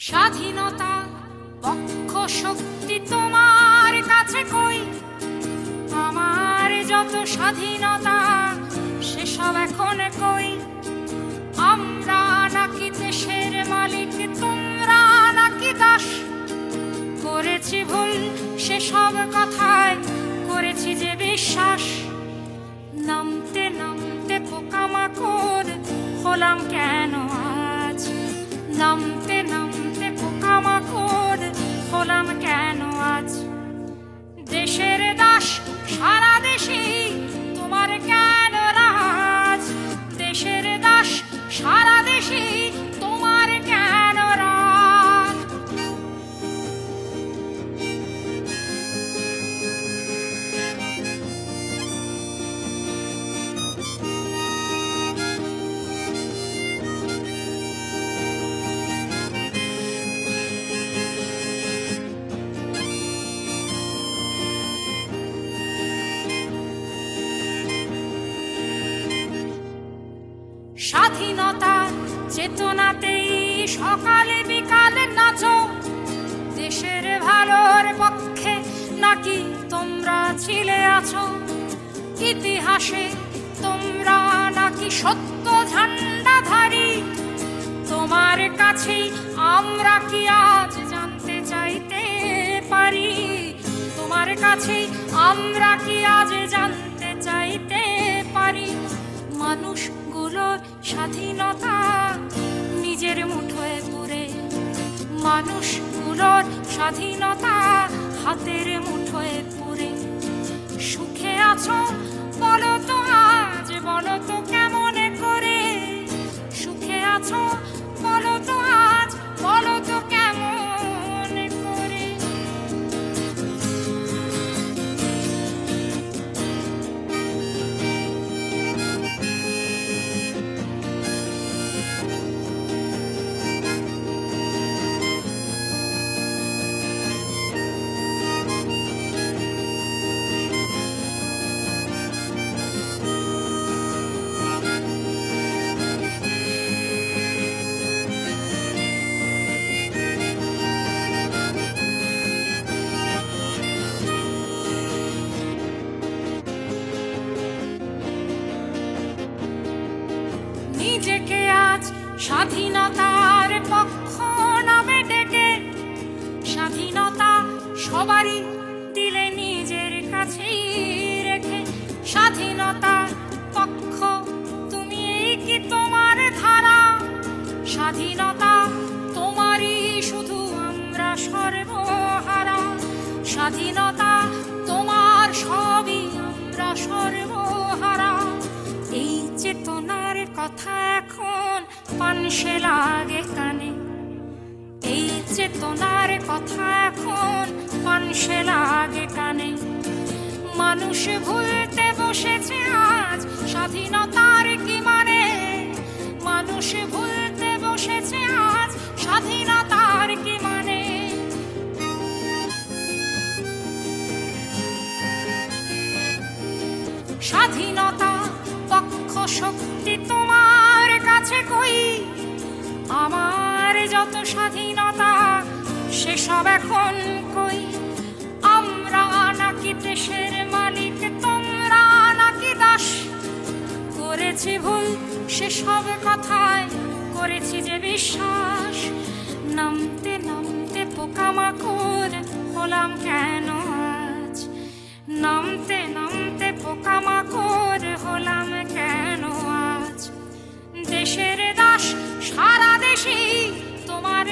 স্বাধীনতা, পক্ষ শক্তি তোমার কাছে কই? আমার যত স্বাধীনতা, সেসব এখন কই? আমরা নাকি দেশের মালিক, তোমরা নাকি দাস? করেছি ভুল সেসব কথায়, করেছি যে বিশ্বাস। নামতে নামতে পোকামাকড়, হলাম কেন? ¡Ahora! স্বাধীনতার চেতনাতেই সকালে বিকালে নাচো। দেশের ভালোর পক্ষে নাকি তোমরা ছিলে আছো? ইতিহাসে তোমরা নাকি সত্য ঝান্ডাধারী? তোমার কাছেই আমরা কি আজ জানতে চাইতে পারি? তোমার কাছেই আমরা কি আজ জানতে চাইতে পারি? মানুষগুলোর স্বাধীনতা নিজের মুঠোয় পুরে। মানুষগুলোর স্বাধীনতা হাতের মুঠোয় পুরে। সুখে আছো বলো তো আজ, বলো তো কেমন? স্বাধীনতার পক্ষ নামে ডেকে, স্বাধীনতা সবারই দিলে নিজের কাছেই রেখে। স্বাধীনতার পক্ষ, তুমি কি তোমার ধারা? স্বাধীনতা তোমারই শুধু আমরা সর্বহারা। স্বাধীনতা তোমার সবই আমরা সর্বহারা। এই চেতনার কথা এখন পানসে লাগে কানে। এই চেতনার কথা এখন পানসে লাগে কানে। মানুষ ভুলতে বসেছে আজ, স্বাধীনতার কি মানে? মানুষ ভুলতে বসেছে আজ, স্বাধীনতার কি মানে? স্বাধীনতা পক্ষ শক্তি তোমার কই? আমার যত স্বাধীনতা, সেসব এখন কই? আমরা নাকি দেশের মালিক, তোমরা নাকি দাস? করেছি ভুল, সেসব কথায় করেছি যে বিশ্বাস। নামতে নামতে পোকামাকড় হলাম কেন আজ? নামতে নামতে পোকামাকড় হলাম দেশে তোমার